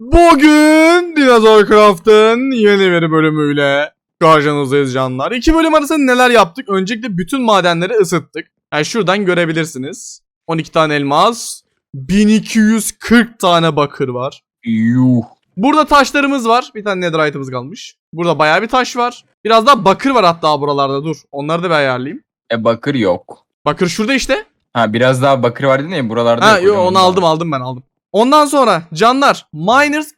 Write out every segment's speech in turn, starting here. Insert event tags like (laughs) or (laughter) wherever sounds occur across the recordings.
Bugün Dinozor Craft'ın yeni bir bölümüyle karşınızdayız canlar. İki bölüm arasında neler yaptık? Öncelikle bütün madenleri ısıttık. Yani şuradan görebilirsiniz. 12 tane elmas, 1240 tane bakır var. Yuh. Burada taşlarımız var. Bir tane netherite'ımız kalmış. Burada bayağı bir taş var. Biraz daha bakır var hatta buralarda dur. Onları da bir ayarlayayım. E bakır yok. Bakır şurada işte. Ha biraz daha bakır var dedin ya buralarda Ha yok onu aldım aldım ben aldım. Ondan sonra canlar miners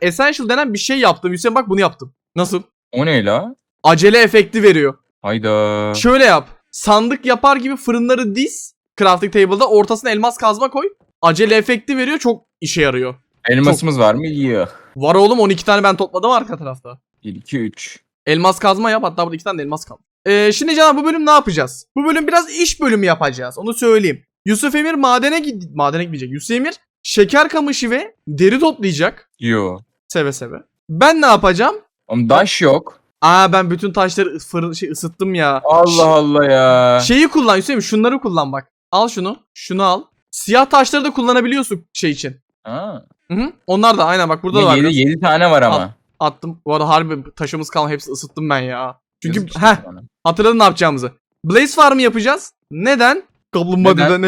essential denen bir şey yaptım. Hüseyin bak bunu yaptım. Nasıl? O ne la? Acele efekti veriyor. Hayda. Şöyle yap. Sandık yapar gibi fırınları diz. Crafting table'da ortasına elmas kazma koy. Acele efekti veriyor çok işe yarıyor. Elmasımız var mı? Yuh. Var oğlum 12 tane ben topladım arka tarafta. 1, 2, 3. Elmas kazma yap hatta burada 2 tane de elmas kaldı. Ee, şimdi canım bu bölüm ne yapacağız? Bu bölüm biraz iş bölümü yapacağız onu söyleyeyim. Yusuf Emir madene gid madene gidecek. Yusuf Emir şeker kamışı ve deri toplayacak. Yo. Seve seve. Ben ne yapacağım? Oğlum daş yok. Aa ben bütün taşları fırın şey ısıttım ya. Allah Allah ya. Şeyi kullan Hüseyin şunları kullan bak. Al şunu. Şunu al. Siyah taşları da kullanabiliyorsun şey için. Ha. Hı hı. Onlar da aynen bak burada da var. 7, biraz. 7 tane var ama. Attım. Bu arada harbi taşımız kalmadı. Hepsi ısıttım ben ya. Çünkü Yazık heh bana. hatırladın ne yapacağımızı. Blaze farmı yapacağız. Neden? Kaplumbağa deden.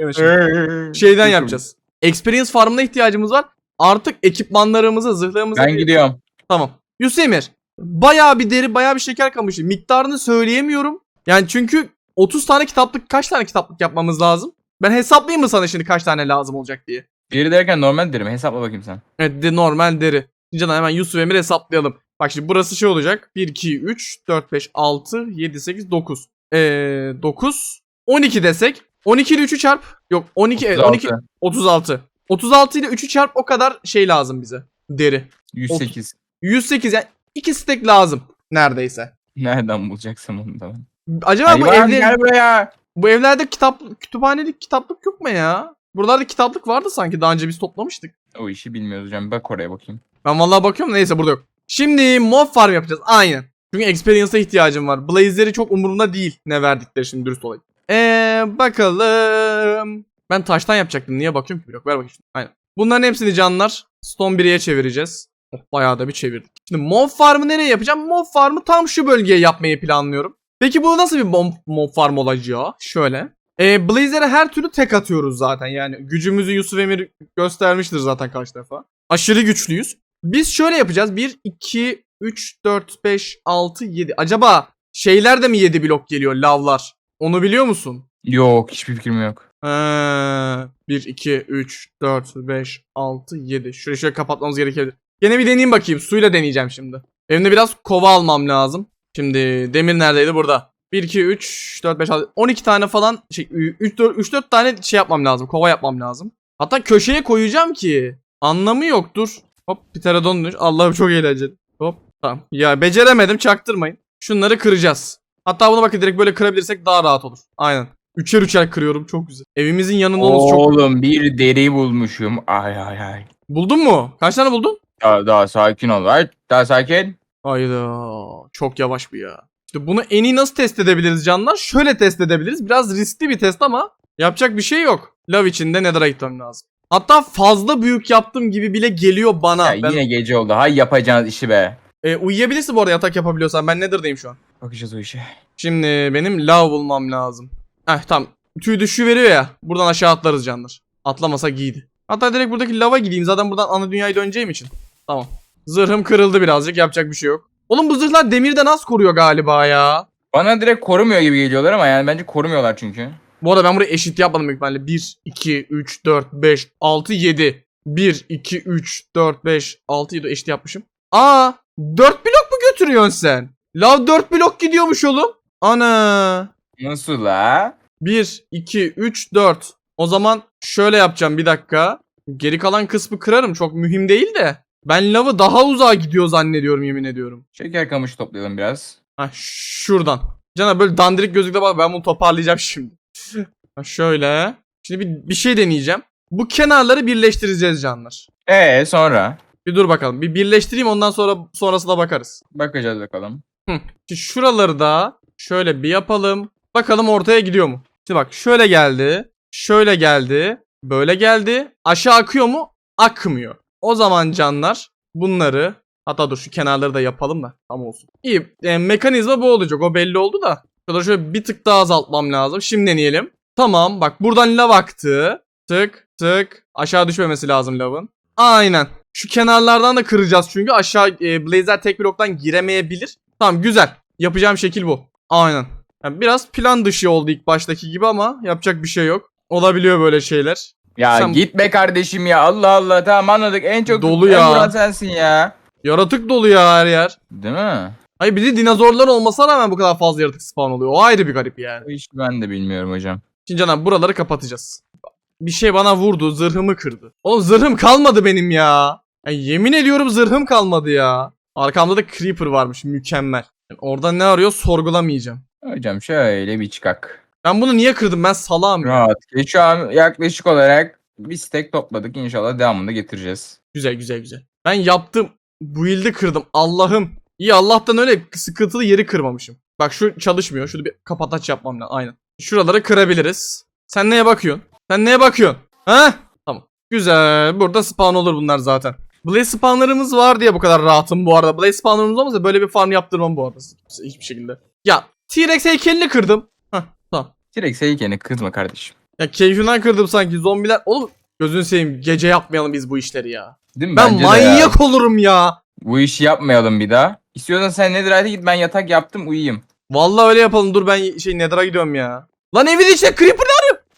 Evet, şimdi şeyden yapacağız. Experience farmına ihtiyacımız var. Artık ekipmanlarımızı, zırhlarımızı... Ben gidiyorum. Tamam. Yusemir. Bayağı bir deri, bayağı bir şeker kamışı. Miktarını söyleyemiyorum. Yani çünkü 30 tane kitaplık, kaç tane kitaplık yapmamız lazım? Ben hesaplayayım mı sana şimdi kaç tane lazım olacak diye? Geri derken normal derim. Hesapla bakayım sen. Evet de normal deri. Canım hemen Yusuf Emir hesaplayalım. Bak şimdi burası şey olacak. 1, 2, 3, 4, 5, 6, 7, 8, 9. Ee, 9, 12 desek. 12 ile 3'ü çarp. Yok 12, evet, 12, 36, 36. 36 ile 3'ü çarp o kadar şey lazım bize. Deri. 108. 108 yani 2 stek lazım neredeyse. Nereden bulacaksın onu da ben? Acaba bu Hayvan evde gel buraya. bu evlerde kitap kütüphanelik kitaplık yok mu ya? Buralarda kitaplık vardı sanki daha önce biz toplamıştık. O işi bilmiyoruz hocam. Bak oraya bakayım. Ben vallahi bakıyorum neyse burada yok. Şimdi mob farm yapacağız aynen. Çünkü experience'a ihtiyacım var. Blaze'leri çok umurumda değil ne verdikleri şimdi dürüst olayım. Eee bakalım. Ben taştan yapacaktım. Niye bakıyorum ki? Yok ver bakayım. Aynen. Bunların hepsini canlar Stone 1'e çevireceğiz. Oh, bayağı da bir çevirdik. Şimdi mob farmı nereye yapacağım? Mob farmı tam şu bölgeye yapmayı planlıyorum. Peki bu nasıl bir mob, mob farm olacağı? Şöyle. E, Blaze'lere her türlü tek atıyoruz zaten. Yani gücümüzü Yusuf Emir göstermiştir zaten kaç defa. Aşırı güçlüyüz. Biz şöyle yapacağız. 1, 2, 3, 4, 5, 6, 7. Acaba şeyler de mi 7 blok geliyor lavlar? Onu biliyor musun? Yok hiçbir fikrim yok. Ee, 1, 2, 3, 4, 5, 6, 7. Şurayı şöyle kapatmamız gerekebilir. Gene bir deneyeyim bakayım. Suyla deneyeceğim şimdi. Elimde biraz kova almam lazım. Şimdi demir neredeydi? Burada. 1, 2, 3, 4, 5, 6, 12 tane falan şey 3, 4, 3, 4 tane şey yapmam lazım. Kova yapmam lazım. Hatta köşeye koyacağım ki. Anlamı yoktur. Hop pterodon dönüş. Allah'ım çok eğlenceli. Hop tamam. Ya beceremedim çaktırmayın. Şunları kıracağız. Hatta bunu bakın direkt böyle kırabilirsek daha rahat olur. Aynen. Üçer üçer kırıyorum çok güzel. Evimizin yanında olması çok... Oğlum bir deri bulmuşum. Ay ay ay. Buldun mu? Kaç tane buldun? Daha, daha sakin ol. Ay, daha sakin. Hayda. Çok yavaş bu ya. İşte bunu en iyi nasıl test edebiliriz canlar? Şöyle test edebiliriz. Biraz riskli bir test ama yapacak bir şey yok. Lav içinde nether'a gitmem lazım. Hatta fazla büyük yaptım gibi bile geliyor bana. Ya ben, yine gece oldu. Hay yapacağınız işi be. E, uyuyabilirsin bu arada yatak yapabiliyorsan. Ben nether'dayım şu an. Bakacağız o işe. Şimdi benim lav bulmam lazım. Heh tamam. Tüy düşü veriyor ya. Buradan aşağı atlarız canlar. Atlamasak iyiydi. Hatta direkt buradaki lava gideyim. Zaten buradan ana dünyaya döneceğim için. Tamam. Zırhım kırıldı birazcık. Yapacak bir şey yok. Oğlum bu zırhlar demirden az koruyor galiba ya. Bana direkt korumuyor gibi geliyorlar ama yani bence korumuyorlar çünkü. Bu arada ben burayı eşit yapmadım büyük ihtimalle. 1, 2, 3, 4, 5, 6, 7. 1, 2, 3, 4, 5, 6, 7 eşit yapmışım. Aa 4 blok mu götürüyorsun sen? Lav 4 blok gidiyormuş oğlum. Ana. Nasıl la? 1, 2, 3, 4. O zaman şöyle yapacağım bir dakika. Geri kalan kısmı kırarım. Çok mühim değil de. Ben lavı daha uzağa gidiyor zannediyorum yemin ediyorum. Şeker kamışı toplayalım biraz. Ha şuradan. Cana böyle dandirik gözlükle bak ben bunu toparlayacağım şimdi. Ha şöyle. Şimdi bir, bir şey deneyeceğim. Bu kenarları birleştireceğiz canlar. Ee sonra? Bir dur bakalım. Bir birleştireyim ondan sonra sonrasına bakarız. Bakacağız bakalım. Şuraları da şöyle bir yapalım. Bakalım ortaya gidiyor mu? Şimdi bak şöyle geldi. Şöyle geldi. Böyle geldi. Aşağı akıyor mu? Akmıyor. O zaman canlar bunları hatta dur şu kenarları da yapalım da tam olsun. İyi e, mekanizma bu olacak o belli oldu da. Şöyle şöyle bir tık daha azaltmam lazım. Şimdi deneyelim. Tamam bak buradan lav aktı. Tık tık aşağı düşmemesi lazım lavın. Aynen. Şu kenarlardan da kıracağız çünkü aşağı e, Blazer tek bloktan giremeyebilir. Tamam güzel. Yapacağım şekil bu. Aynen. Yani biraz plan dışı oldu ilk baştaki gibi ama yapacak bir şey yok. Olabiliyor böyle şeyler. Ya Sen- git be kardeşim ya Allah Allah tamam anladık en çok Dolu en ya. vuran sensin ya. Yaratık dolu ya her yer. Değil mi? Hayır bir de dinozorlar olmasına rağmen bu kadar fazla yaratık spawn oluyor. O ayrı bir garip yani. Bu işi ben de bilmiyorum hocam. Şimdi canım buraları kapatacağız. Bir şey bana vurdu zırhımı kırdı. Oğlum zırhım kalmadı benim ya. Ya yemin ediyorum zırhım kalmadı ya. Arkamda da creeper varmış mükemmel. Yani orada ne arıyor sorgulamayacağım. Hocam şöyle bir çıkak. Ben bunu niye kırdım ben salağım ya. Rahat. E, Şu an yaklaşık olarak bir stack topladık. İnşallah devamını getireceğiz. Güzel güzel güzel. Ben yaptım. Bu ildi kırdım. Allah'ım. İyi Allah'tan öyle sıkıntılı yeri kırmamışım. Bak şu çalışmıyor. Şunu bir kapataç yapmam lazım. Aynen. Şuraları kırabiliriz. Sen neye bakıyorsun? Sen neye bakıyorsun? Ha? Tamam. Güzel. Burada spawn olur bunlar zaten. Blaze spawnlarımız var diye bu kadar rahatım bu arada. Blaze spawnlarımız olmasa böyle bir farm yaptırmam bu arada. Hiçbir şekilde. Ya T-Rex heykelini kırdım. Hah tamam. Direkt heykeni kızma kardeşim. Ya keyfinden kırdım sanki. Zombiler. Oğlum gözünü seveyim. Gece yapmayalım biz bu işleri ya. Değil mi? Ben Bence de ya. manyak olurum ya. Bu işi yapmayalım bir daha. İstiyorsan sen Netherite'e git ben yatak yaptım uyuyayım. Vallahi öyle yapalım. Dur ben şey Nether'a gidiyorum ya. Lan evin içine Creeper?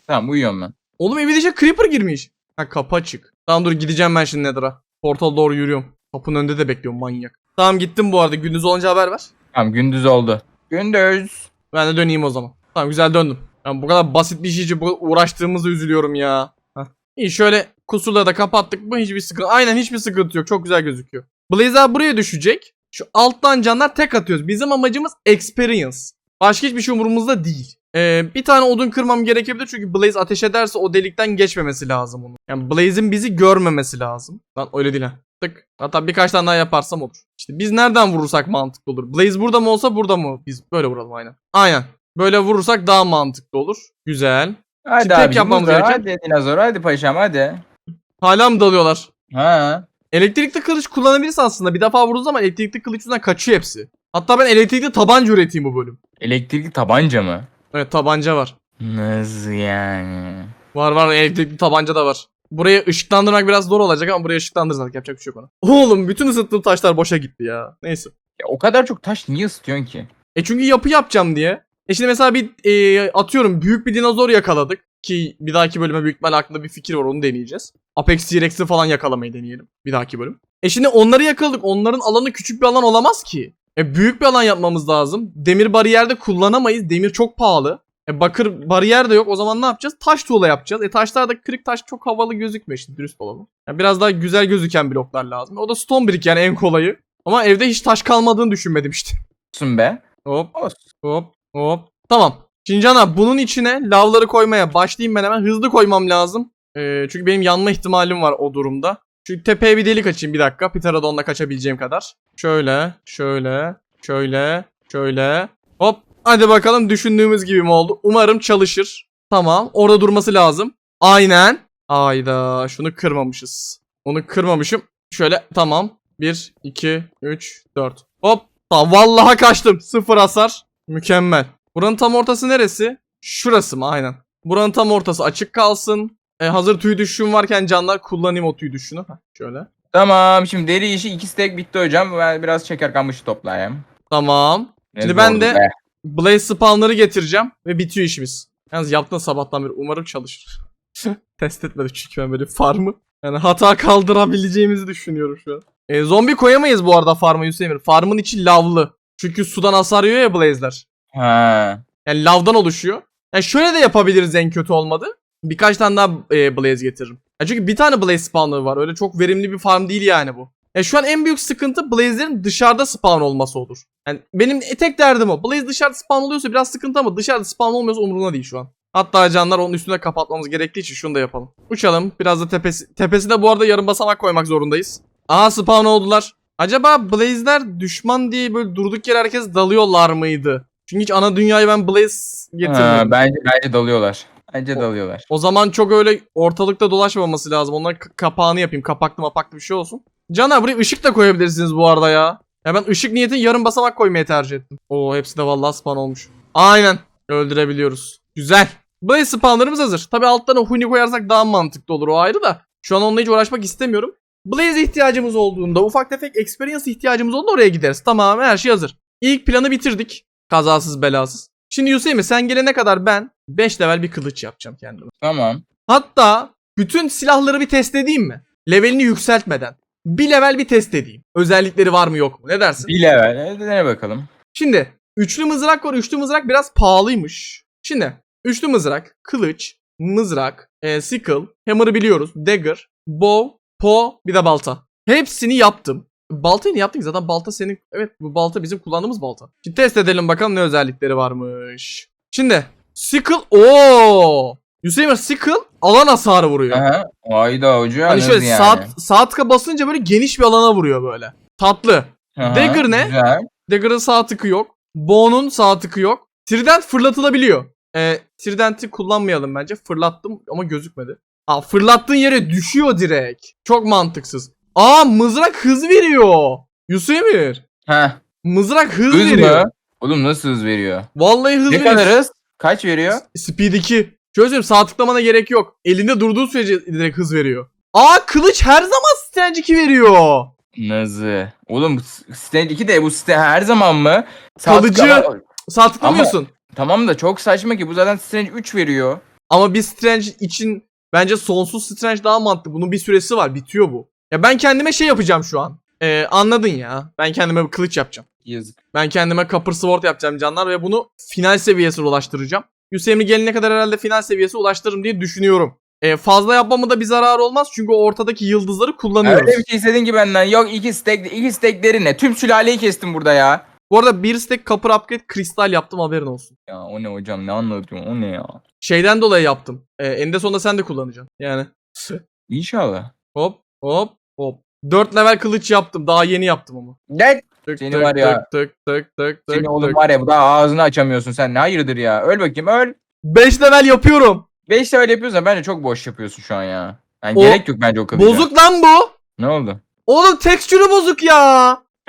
Tamam uyuyorum ben. Oğlum evin içine Creeper girmiş. Ha kapı açık. Tamam dur gideceğim ben şimdi Nether'a. Portal doğru yürüyorum. Kapının önünde de bekliyorum manyak. Tamam gittim bu arada. Gündüz olunca haber ver. Tamam gündüz oldu. Gündüz. Ben de döneyim o zaman. Tamam güzel döndüm. Ben bu kadar basit bir şey için uğraştığımızda üzülüyorum ya. Heh. İyi şöyle kusurları da kapattık mı hiçbir sıkıntı. Aynen hiçbir sıkıntı yok. Çok güzel gözüküyor. Blazer buraya düşecek. Şu alttan canlar tek atıyoruz. Bizim amacımız experience. Başka hiçbir şey umurumuzda değil. Ee, bir tane odun kırmam gerekebilir çünkü Blaze ateş ederse o delikten geçmemesi lazım onun. Yani Blaze'in bizi görmemesi lazım. Lan öyle değil ha. Tık. Hatta birkaç tane daha yaparsam olur. İşte biz nereden vurursak mantıklı olur. Blaze burada mı olsa burada mı? Biz böyle vuralım aynen. Aynen. Böyle vurursak daha mantıklı olur. Güzel. Hadi Şimdi abi tek yapmamız burada. gereken- Hadi dinozor hadi paşam hadi. Hala mı dalıyorlar? Ha. Elektrikli kılıç kullanabilirsin aslında. Bir defa vurduğun zaman elektrikli kılıç yüzünden kaçıyor hepsi. Hatta ben elektrikli tabanca üreteyim bu bölüm. Elektrikli tabanca mı? Evet tabanca var. Nasıl yani? Var var elektrikli tabanca da var. Burayı ışıklandırmak biraz zor olacak ama buraya ışıklandırırsak yapacak bir şey yok ona. Oğlum bütün ısıttığım taşlar boşa gitti ya. Neyse. Ya o kadar çok taş niye ısıtıyorsun ki? E çünkü yapı yapacağım diye. E şimdi mesela bir e, atıyorum büyük bir dinozor yakaladık. Ki bir dahaki bölüme büyük ihtimalle aklımda bir fikir var onu deneyeceğiz. Apex T-Rex'i falan yakalamayı deneyelim. Bir dahaki bölüm. E şimdi onları yakaladık. Onların alanı küçük bir alan olamaz ki. E büyük bir alan yapmamız lazım. Demir bariyerde kullanamayız. Demir çok pahalı. E bakır bariyer de yok. O zaman ne yapacağız? Taş tuğla yapacağız. E taşlarda kırık taş çok havalı gözükmüyor işte dürüst olalım. Yani biraz daha güzel gözüken bloklar lazım. O da stone brick yani en kolayı. Ama evde hiç taş kalmadığını düşünmedim işte. Olsun be. Hop. Hop hop. Tamam. Şimdi Cana bunun içine lavları koymaya başlayayım ben hemen. Hızlı koymam lazım. Ee, çünkü benim yanma ihtimalim var o durumda. Şu tepeye bir delik açayım bir dakika. Pterodon'la kaçabileceğim kadar. Şöyle, şöyle, şöyle, şöyle. Hop. Hadi bakalım düşündüğümüz gibi mi oldu? Umarım çalışır. Tamam. Orada durması lazım. Aynen. Ayda şunu kırmamışız. Onu kırmamışım. Şöyle tamam. 1, 2, 3, 4. Hop. Tamam vallahi kaçtım. Sıfır hasar. Mükemmel. Buranın tam ortası neresi? Şurası mı? Aynen. Buranın tam ortası açık kalsın. E, hazır tüy düşüşüm varken canlar kullanayım o tüy düşüşünü. Heh, şöyle. Tamam şimdi deri işi iki stack bitti hocam. Ben biraz şeker kamışı toplayayım. Tamam. Ne Şimdi ben zordu de- be. Blaze spawnları getireceğim ve bitiyor işimiz. Yalnız yaptın sabahtan beri. Umarım çalışır. (laughs) Test etmedik çünkü ben böyle farmı. Yani hata kaldırabileceğimizi düşünüyorum şu an. E, zombi koyamayız bu arada farma Hüseyin Emir. Farmın içi lavlı. Çünkü sudan hasar yiyor ya Blaze'ler. Ha. Yani lavdan oluşuyor. Yani şöyle de yapabiliriz en kötü olmadı. Birkaç tane daha e, Blaze getiririm. Ya çünkü bir tane Blaze spawner var. Öyle çok verimli bir farm değil yani bu. Ya şu an en büyük sıkıntı Blaze'lerin dışarıda spawn olması olur. Yani benim tek derdim o. Blaze dışarıda spawn oluyorsa biraz sıkıntı ama dışarıda spawn olmuyorsa umurumda değil şu an. Hatta canlar onun üstüne kapatmamız gerektiği için şunu da yapalım. Uçalım. Biraz da tepesi. Tepesine bu arada yarım basamak koymak zorundayız. Aha spawn oldular. Acaba Blaze'ler düşman diye böyle durduk yere herkes dalıyorlar mıydı? Çünkü hiç ana dünyayı ben Blaze getirmedim. ha bence bence dalıyorlar. Bence dalıyorlar. O zaman çok öyle ortalıkta dolaşmaması lazım. Onların kapağını yapayım. Kapaklı mapaklı bir şey olsun. Caner buraya ışık da koyabilirsiniz bu arada ya. Ya ben ışık niyetin yarım basamak koymayı tercih ettim. Oo hepsi de vallahi spawn olmuş. Aynen. Öldürebiliyoruz. Güzel. Blaze spawnlarımız hazır. Tabi altlarına huni koyarsak daha mantıklı olur o ayrı da. Şu an onunla hiç uğraşmak istemiyorum. Blaze ihtiyacımız olduğunda, ufak tefek experience ihtiyacımız olduğunda oraya gideriz. Tamam her şey hazır. İlk planı bitirdik. Kazasız belasız. Şimdi Hüseyin sen gelene kadar ben 5 level bir kılıç yapacağım kendime. Tamam. Hatta bütün silahları bir test edeyim mi? Levelini yükseltmeden. Bir level bir test edeyim. Özellikleri var mı yok mu? Ne dersin? Bir level. Hadi dene bakalım. Şimdi üçlü mızrak var. Üçlü mızrak biraz pahalıymış. Şimdi üçlü mızrak, kılıç, mızrak, e, sickle, hammer'ı biliyoruz, dagger, bow, po, bir de balta. Hepsini yaptım. Baltayı ne yaptın ki? Zaten balta senin... Evet bu balta bizim kullandığımız balta. Şimdi test edelim bakalım ne özellikleri varmış. Şimdi sickle... Oo! Hüseyin sickle alan hasarı vuruyor. Aha. Hayda hoca. Hani şöyle yani? saat, sağ tıka basınca böyle geniş bir alana vuruyor böyle. Tatlı. Aha, Dagger ne? Güzel. Dagger'ın sağ tıkı yok. Bow'un sağ tıkı yok. Trident fırlatılabiliyor. Ee, Trident'i kullanmayalım bence. Fırlattım ama gözükmedi. Aa fırlattığın yere düşüyor direkt. Çok mantıksız. Aa mızrak hız veriyor. Yusufemir. Heh. Mızrak hız, Hız veriyor. mı? Oğlum nasıl hız veriyor? Vallahi hız Ne veriyor. kadar hız? Kaç veriyor? Speed 2. Şöyle söyleyeyim sağ tıklamana gerek yok. Elinde durduğu sürece direkt hız veriyor. Aa kılıç her zaman Strange 2 veriyor. Nasıl? Oğlum Stand 2 de bu site her zaman mı? Sağ Kalıcı. Sağ tıklamıyorsun. Tamam da çok saçma ki bu zaten Strange 3 veriyor. Ama bir Strange için bence sonsuz Strange daha mantıklı. Bunun bir süresi var. Bitiyor bu. Ya ben kendime şey yapacağım şu an. Ee, anladın ya. Ben kendime bir kılıç yapacağım. Yazık. Ben kendime Copper Sword yapacağım canlar ve bunu final seviyesine ulaştıracağım. Hüseyin'i gelene kadar herhalde final seviyesi ulaştırırım diye düşünüyorum. Ee, fazla yapmamı da bir zararı olmaz çünkü ortadaki yıldızları kullanıyoruz. Öyle bir şey istedin ki benden. Yok iki stack, iki stackleri ne? Tüm sülaleyi kestim burada ya. Bu arada bir stack Copper Upgrade kristal yaptım haberin olsun. Ya o ne hocam ne anlatıyorsun o ne ya? Şeyden dolayı yaptım. Ee, eninde sonunda sen de kullanacaksın. Yani İnşallah. hop hop hop. 4 level kılıç yaptım. Daha yeni yaptım ama. Gel. Tık Seni tık var ya. tık tık tık tık Seni oğlum tık. var ya bu daha ağzını açamıyorsun sen. Ne hayırdır ya? Öl bakayım öl. 5 level yapıyorum. 5 level yapıyorsan bence çok boş yapıyorsun şu an ya. Yani O- gerek yok bence o kadar. Bozuk lan bu. Ne oldu? Oğlum tekstürü bozuk ya. (laughs)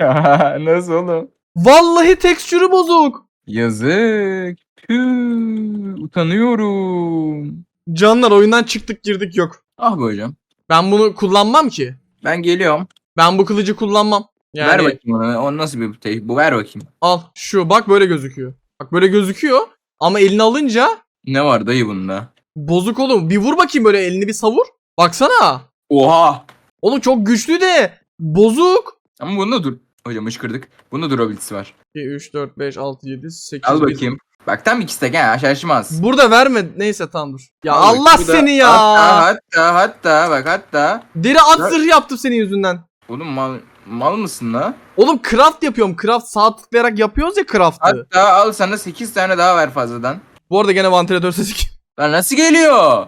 Nasıl oğlum? Vallahi tekstürü bozuk. Yazık. Püh, utanıyorum. Canlar oyundan çıktık girdik yok. Ah be hocam. Ben bunu kullanmam ki. Ben geliyorum. Ben bu kılıcı kullanmam. Yani Ver bakayım onu. O nasıl bir tek? Bu ver bakayım. al şu bak böyle gözüküyor. Bak böyle gözüküyor ama elini alınca Ne var dayı bunda? bozuk oğlum. Bir vur bakayım böyle elini bir savur. Baksana. Oha. Oğlum çok güçlü de bozuk. Ama bunda dur. Hocam ışkırdık. Bunda durabilitesi var. 2, 3, 4, 5, 6, 7, 8. Al bakayım. Bak tam iki stack ha şaşmaz. Burada verme. Neyse tamam dur. Ya Al Allah. Bu da- seni ya. Hatta hatta hatta bak hatta. Deri at Ya- zırh yaptım senin yüzünden. Oğlum mal, mal mısın la? Oğlum craft yapıyorum. Craft sağ tıklayarak yapıyoruz ya craft'ı. Hatta al sana 8 tane daha ver fazladan. Bu arada gene vantilatör sesi. (laughs) Lan nasıl geliyor?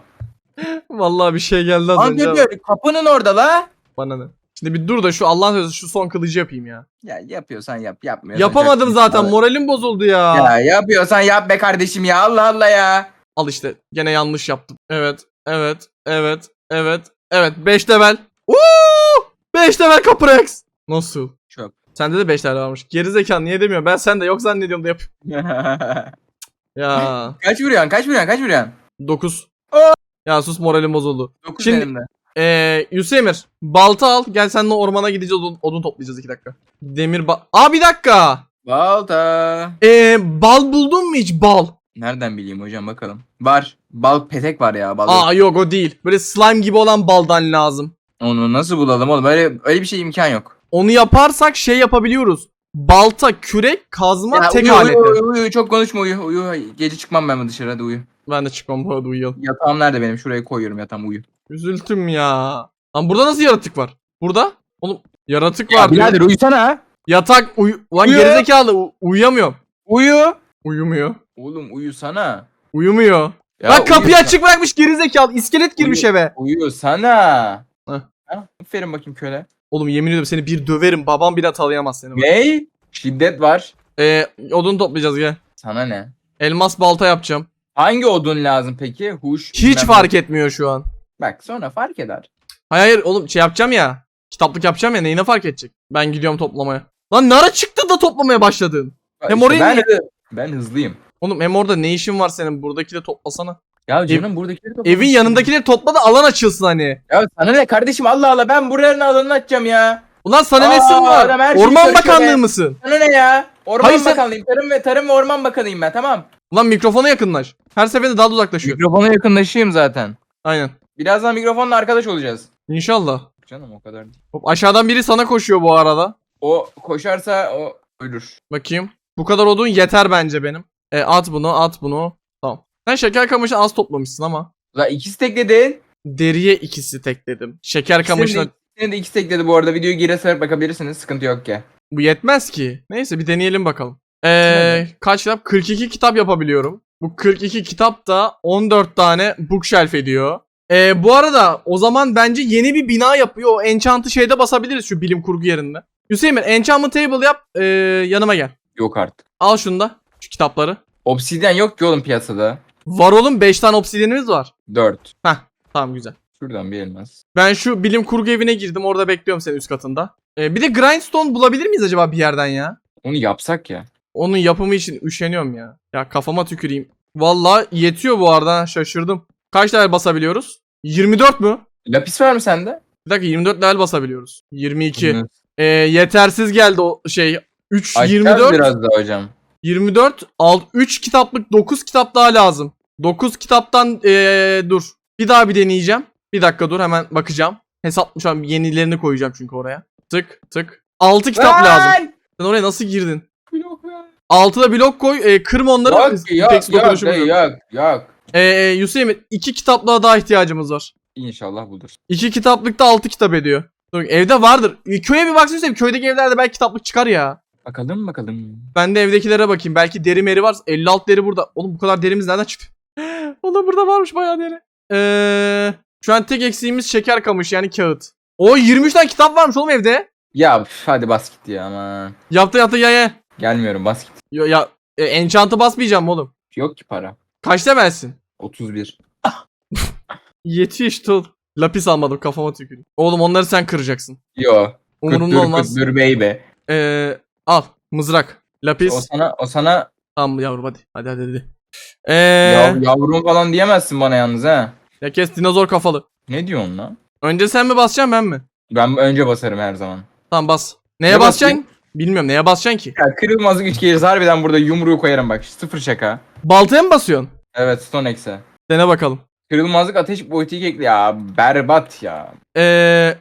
Vallahi bir şey geldi az önce. Antepler kapının orada la. Bana ne? Şimdi bir dur da şu Allah'ın sözü şu son kılıcı yapayım ya. Ya yapıyorsan yap yapmıyorsan. Yapamadım çok- zaten. Moralim bozuldu ya. Ya yapıyorsan yap be kardeşim ya Allah Allah ya. Al işte. Gene yanlış yaptım. Evet. Evet. Evet. Evet. Evet. 5 level. Uuu! 5 level Caprex. Nasıl? Çok. Sende de 5 level varmış. Gerizekalı niye demiyorum? Ben sende yok zannediyorum da yap. (laughs) Ya. kaç vuruyorsun kaç vuruyorsun kaç vuruyorsun? 9. Aa! Ya sus moralim bozuldu. 9 Şimdi- elimde. Ee, Yusemir balta al. Gel seninle ormana gideceğiz. Odun, odun toplayacağız 2 dakika. Demir ba... Aa bir dakika. Balta. Ee, bal buldun mu hiç bal? Nereden bileyim hocam bakalım. Var. Bal petek var ya bal. Aa yok o değil. Böyle slime gibi olan baldan lazım. Onu nasıl bulalım oğlum? Öyle öyle bir şey imkan yok. Onu yaparsak şey yapabiliyoruz. Balta, kürek, kazma, Ya tek uyu, aleti. uyu, uyu, uyu, çok konuşma uyu. Uyu. Gece çıkmam ben dışarı hadi uyu. Ben de çıkmam bu arada uyuyalım. Yatağım nerede benim? Şuraya koyuyorum yatağım uyu. Üzüldüm ya. Lan burada nasıl yaratık var? Burada? Oğlum yaratık var. Ya diyor. birader uyusana. Yatak uyu... Ulan Uyu. gerizekalı u- uyuyamıyorum. Uyu. Uyumuyor. Oğlum uyusana. Uyumuyor. Ya Bak kapıyı uyusa- açık bırakmış gerizekalı. İskelet girmiş Uyu. eve. Uyusana. Heh. Ha, aferin bakayım köle. Oğlum yemin ediyorum seni bir döverim. Babam bile tanıyamaz seni. bak. Ney? Şiddet var. Ee, odun toplayacağız gel. Sana ne? Elmas balta yapacağım. Hangi odun lazım peki? Huş. Hiç bilmem fark etmiyor şu an. Bak sonra fark eder. Hayır hayır oğlum şey yapacağım ya. Kitaplık yapacağım ya neyine fark edecek? Ben gidiyorum toplamaya. Lan ne ara çıktı da toplamaya başladın? Bak Hem işte orayı ben, ben hızlıyım. Oğlum hem orada ne işin var senin? Buradaki de toplasana. Ya canım buradakileri toplamışsın. Evin yanındakileri topla da alan açılsın hani. Ya sana ne kardeşim Allah Allah ben buranın alanını açacağım ya. Ulan sana nesin var? Orman Bakanlığı be. mısın? Sana ne ya? Orman Hayır, sen- Bakanlığıyım. Tarım ve Tarım ve Orman Bakanıyım ben tamam. Ulan mikrofona yakınlaş. Her seferinde daha da uzaklaşıyor. Mikrofona yakınlaşayım zaten. Aynen. Birazdan mikrofonla arkadaş olacağız. İnşallah. Canım o kadar değil. Hop, aşağıdan biri sana koşuyor bu arada. O koşarsa o ölür. Bakayım. Bu kadar odun yeter bence benim. E, at bunu at bunu. Tamam. Sen şeker kamışı az toplamışsın ama. La ikisi tekledin. Deriye ikisi tekledim. Şeker kamışına İkisini de, ikisini de ikisi tekledi bu arada. Videoyu geri sarıp bakabilirsiniz. Sıkıntı yok ki. bu yetmez ki. Neyse bir deneyelim bakalım. Ee, kaç kitap? 42 kitap yapabiliyorum. Bu 42 kitap da 14 tane bookshelf ediyor. Ee, bu arada o zaman bence yeni bir bina yapıyor. O enchant'ı şeyde basabiliriz şu bilim kurgu yerinde. Hüseyin enchantment table yap. ee, yanıma gel. Yok artık. Al şunu da. Şu kitapları. Obsidyen yok ki oğlum piyasada. Var oğlum 5 tane obsidyenimiz var. 4. Heh tamam güzel. Şuradan bir elmas. Ben şu bilim kurgu evine girdim. Orada bekliyorum seni üst katında. Ee, bir de grindstone bulabilir miyiz acaba bir yerden ya? Onu yapsak ya. Onun yapımı için üşeniyorum ya. Ya kafama tüküreyim. Vallahi yetiyor bu arada şaşırdım. Kaç level basabiliyoruz? 24 mü? Lapis var mı sende? Bir dakika 24 level basabiliyoruz. 22. Hı. Ee, yetersiz geldi o şey. 3 Açacağız 24 biraz daha hocam. 24 alt 3 kitaplık 9 kitap daha lazım. 9 kitaptan ee, dur. Bir daha bir deneyeceğim. Bir dakika dur hemen bakacağım. Hesap şu an yenilerini koyacağım çünkü oraya. Tık tık. 6 kitap lazım. Lan! Sen oraya nasıl girdin? Yok ya. Altıda blok koy. E, kırma onları. Yok yok Text yok yok. yok yok. E, e, Hüseyin iki kitaplığa daha ihtiyacımız var. İnşallah budur. İki kitaplıkta altı kitap ediyor. Dur, evde vardır. E, köye bir baksana Hüseyin. Köydeki evlerde belki kitaplık çıkar ya. Bakalım bakalım. Ben de evdekilere bakayım. Belki deri meri var. 56 deri burada. Oğlum bu kadar derimiz nereden çıktı? (laughs) Oğlum burada varmış bayağı deri. Eee şu an tek eksiğimiz şeker kamış yani kağıt. O 23 tane kitap varmış oğlum evde. Ya üf, hadi bas git ya aman. Yaptı yaptı ya ya. Gelmiyorum bas git. Ya, ya e, enchant'ı basmayacağım oğlum. Yok ki para. Kaçta versin? 31. Yetiş tul. Lapis almadım kafama tüküreyim. Oğlum onları sen kıracaksın. Yo. Umurumda Kıttır olmaz. kıttır baby. Ee, al mızrak. Lapis. O sana o sana Tamam yavrum hadi. Hadi hadi hadi. Ee, yav- yavrum falan diyemezsin bana yalnız ha. ya kes dinozor kafalı. Ne diyorsun lan? Önce sen mi basacaksın ben mi? Ben önce basarım her zaman. Tamam bas. Neye Ne basacaksın? Bilmiyorum neye basacaksın ki? Ya kırılmaz güç gelirse harbiden burada yumruğu koyarım bak. Sıfır şaka. Baltaya mı basıyorsun? Evet Stone Axe. Dene bakalım. Kırılmazlık ateş boyutu ekli ya. Berbat ya. Ee,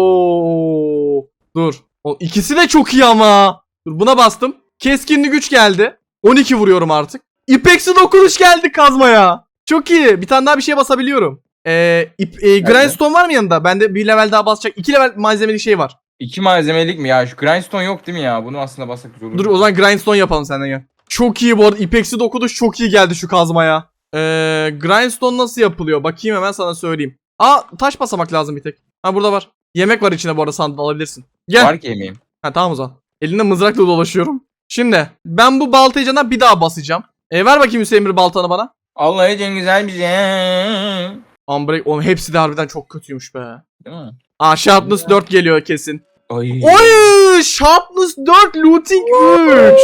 ooo. Dur. O ikisi de çok iyi ama. Dur buna bastım. Keskinli güç geldi. 12 vuruyorum artık. İpeksi dokunuş geldi kazmaya. Çok iyi. Bir tane daha bir şeye basabiliyorum. Ee, ip, e, grindstone var mı yanında? Bende bir level daha basacak. iki level malzemeli şey var. İki malzemelik mi ya? Şu grindstone yok değil mi ya? Bunu aslında bassak güzel olur. Dur o zaman grindstone yapalım senden ya. Çok iyi bu arada. İpeksi dokunuş çok iyi geldi şu kazmaya. Ee, grindstone nasıl yapılıyor? Bakayım hemen sana söyleyeyim. Aa taş basamak lazım bir tek. Ha burada var. Yemek var içinde bu arada sandık alabilirsin. Gel. Var ki yemeğim. Ha tamam o zaman. Elinde mızrakla dolaşıyorum. Şimdi ben bu baltayı candan bir daha basacağım. E, ver bakayım Hüseyin bir baltanı bana. Allah için güzel bir şey. Unbreak. Oğlum hepsi de harbiden çok kötüymüş be. Değil mi? Aa Sharpness 4 geliyor kesin. Ay. Oy! Sharpness 4 looting 3.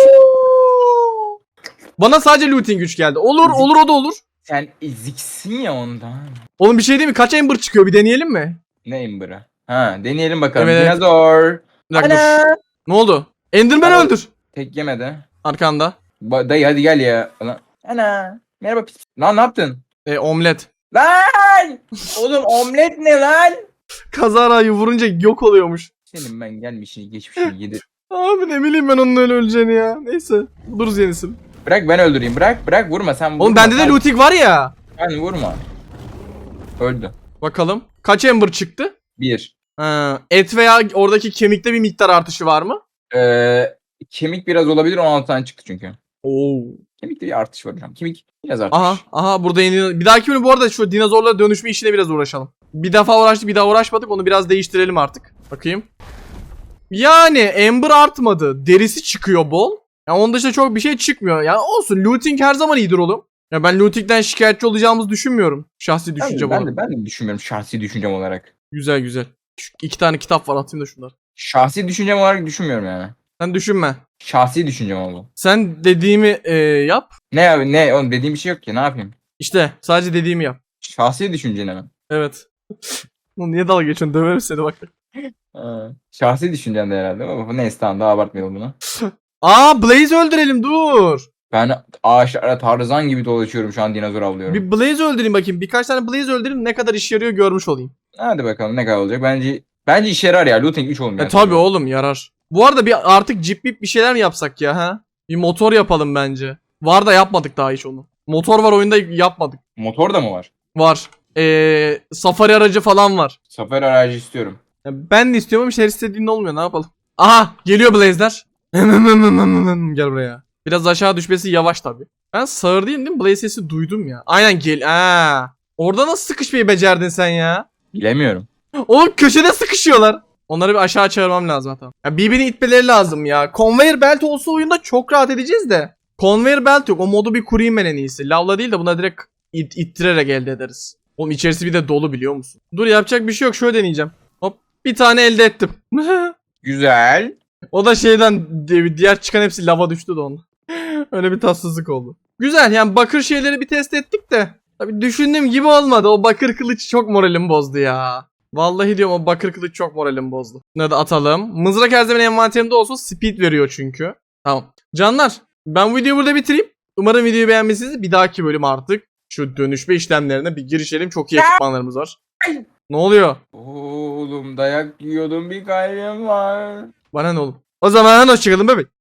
Bana sadece looting 3 geldi. Olur olur o da olur. Sen eziksin ya ondan. Oğlum bir şey değil mi? Kaç Ember çıkıyor? Bir deneyelim mi? Ne Ember'ı? Ha deneyelim bakalım. Evet. Dinozor. Ana. Ne oldu? Enderman Ana. öldür. Tek yemedi. Arkanda. Ba- dayı hadi gel ya. Ana. Ana. Merhaba pis. Lan ne yaptın? E, omlet. Lan! (laughs) Oğlum omlet ne lan? Kazarayı vurunca yok oluyormuş. Senin ben gelmişini geçmişini yedi. Abi ne bileyim ben onun öyle öleceğini ya. Neyse. Buluruz yenisini. Bırak ben öldüreyim. Bırak bırak vurma sen vurma. Oğlum bende de looting var ya. Sen vurma. Öldü. Bakalım. Kaç Ember çıktı? Bir. Ha, et veya oradaki kemikte bir miktar artışı var mı? Ee, kemik biraz olabilir 16 tane çıktı çünkü. Oo. Kemikte bir artış var hocam. Kemik biraz artış. Aha aha burada yeni bir dahaki bölüm bu arada şu dinozorlara dönüşme işine biraz uğraşalım. Bir defa uğraştık bir daha uğraşmadık onu biraz değiştirelim artık. Bakayım. Yani Ember artmadı. Derisi çıkıyor bol. Ya onun dışında çok bir şey çıkmıyor. Ya olsun looting her zaman iyidir oğlum. Ya ben looting'den şikayetçi olacağımızı düşünmüyorum. Şahsi Ben, düşüncem ben, olarak. de, ben de düşünmüyorum şahsi düşüncem olarak. Güzel güzel. Şu iki tane kitap var atayım da şunlar. Şahsi düşüncem olarak düşünmüyorum yani. Sen düşünme. Şahsi düşüncem oldu. Sen dediğimi e, yap. Ne abi ne oğlum dediğim bir şey yok ki ne yapayım? İşte sadece dediğimi yap. Şahsi düşüncene mi? Evet. (laughs) Oğlum niye dalga geçiyorsun? Döverim seni bak. Ha, Şahsi düşüncen de herhalde ama neyse tamam daha abartmayalım bunu. (laughs) Aa Blaze öldürelim dur. Ben ağaçlara tarzan gibi dolaşıyorum şu an dinozor avlıyorum. Bir Blaze öldüreyim bakayım. Birkaç tane Blaze öldüreyim ne kadar işe yarıyor görmüş olayım. Hadi bakalım ne kadar olacak. Bence bence işe yarar ya. Looting 3 olmuyor. E tabi oğlum yarar. Bu arada bir artık cip bip bir şeyler mi yapsak ya ha? Bir motor yapalım bence. Var da yapmadık daha hiç onu. Motor var oyunda yapmadık. Motor da mı var? Var. Ee, safari aracı falan var. Safari aracı istiyorum. Ya ben de istiyorum ama işte her istediğin olmuyor ne yapalım. Aha geliyor Blaze'ler. (laughs) Gel buraya. Biraz aşağı düşmesi yavaş tabi. Ben sağır değilim değil mi? Blaze sesi duydum ya. Aynen gel. Aa. Orada nasıl sıkışmayı becerdin sen ya? Bilemiyorum. Oğlum köşede sıkışıyorlar. Onları bir aşağı çağırmam lazım hatta. Ya birbirini itmeleri lazım ya. Conveyor belt olsa oyunda çok rahat edeceğiz de. Conveyor belt yok. O modu bir kurayım ben en iyisi. Lavla değil de buna direkt it- ittirerek elde ederiz. Oğlum içerisi bir de dolu biliyor musun? Dur yapacak bir şey yok. Şöyle deneyeceğim. Hop bir tane elde ettim. (laughs) Güzel. O da şeyden di- diğer çıkan hepsi lava düştü de onun. (laughs) Öyle bir tatsızlık oldu. Güzel yani bakır şeyleri bir test ettik de. Tabii düşündüğüm gibi olmadı. O bakır kılıç çok moralimi bozdu ya. Vallahi diyorum o bakır kılıç çok moralimi bozdu. Bunları da atalım. Mızrak her zaman envanterimde olsun. Speed veriyor çünkü. Tamam. Canlar ben bu videoyu burada bitireyim. Umarım videoyu beğenmişsiniz. Bir dahaki bölüm artık şu dönüşme işlemlerine bir girişelim. Çok iyi ekipmanlarımız var. Ne oluyor? Oğlum dayak yiyordum bir kalbim var. Bana ne oğlum? O zaman hoşçakalın bebek.